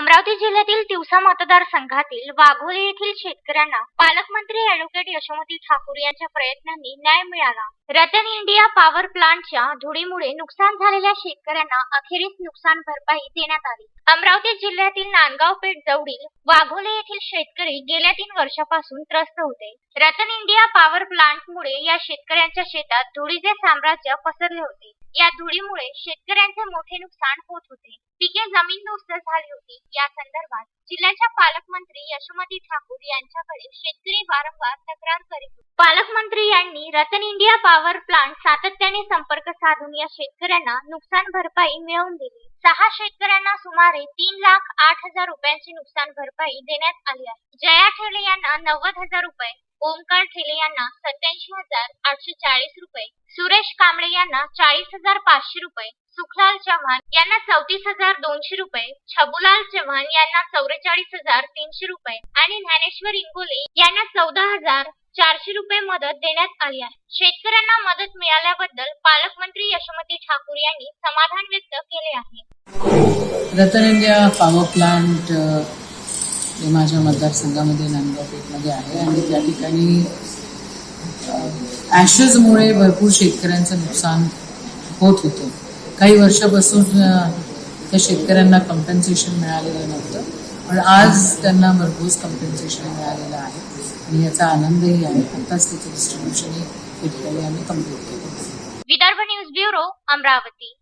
अमरावती जिल्ह्यातील तिवसा मतदारसंघातील वाघोली येथील शेतकऱ्यांना पालकमंत्री अॅडव्होकेट यशोमती ठाकूर यांच्या प्रयत्नांनी न्याय मिळाला. रतन इंडिया पॉवर प्लांटच्या धुडीमुळे नुकसान झालेल्या शेतकऱ्यांना अखेरीस नुकसान भरपाई देण्यात आली. अमरावती जिल्ह्यातील नांदगाव पेठ जवळील वाघोले येथील शेतकरी गेल्या तीन वर्षापासून त्रस्त होते. रतन इंडिया पॉवर प्लांटमुळे या शेतकऱ्यांच्या शेतात धुळीचे साम्राज्य पसरले होते. या धुळीमुळे शेतकऱ्यांचे मोठे नुकसान होत होते. पिके जमीनदोस्त झाली होती. या संदर्भात जिल्ह्याच्या पालकमंत्री यशोमती ठाकूर यांच्याकडे शेतकरी वारंवार तक्रार करीत होते. पालकमंत्री यांनी रतन इंडिया पॉवर प्लांट सातत्याने संपर्क साधून या शेतकऱ्यांना नुकसान भरपाई मिळवून दिली. सहा शेतकऱ्यांना सुमारे तीन लाख आठ हजार रुपयांची नुकसान भरपाई देण्यात आली आहे. जया ठेले यांना नव्वद हजार रुपये ओमकार ठेले यांना सत्याऐंशी हजार आठशे चाळीस रुपये सुरेश कांबळे यांना चाळीस हजार पाचशे रुपये सुखलाल चव्हाण यांना चौतीस हजार दोनशे रुपये छबुलाल चव्हाण यांना चौवेचाळीस हजार तीनशे रुपये आणि ज्ञानेश्वर इंगोले यांना चौदा हजार चारशे रुपये मदत देण्यात आली आहे. शेतकऱ्यांना मदत मिळाल्याबद्दल पालकमंत्री यशोमती ठाकूर यांनी समाधान व्यक्त केले आहे. रतन इंडिया पॉवर प्लांट हे माझ्या मतदारसंघामध्ये नांदगावपेठमध्ये आहे आणि त्या ठिकाणी ॲशेजमुळे भरपूर शेतकऱ्यांचं नुकसान होत होतं. काही वर्षापासून त्या शेतकऱ्यांना कंपन्सेशन मिळालेलं नव्हतं. पण आज त्यांना भरपूर कंपन्सेशन मिळालेलं आहे आणि याचा आनंदही आहे. आताच त्याचं डिस्ट्रीब्युशनही या ठिकाणी आम्ही कंप्लीट केलं. Vidarbha news bureau Amravati.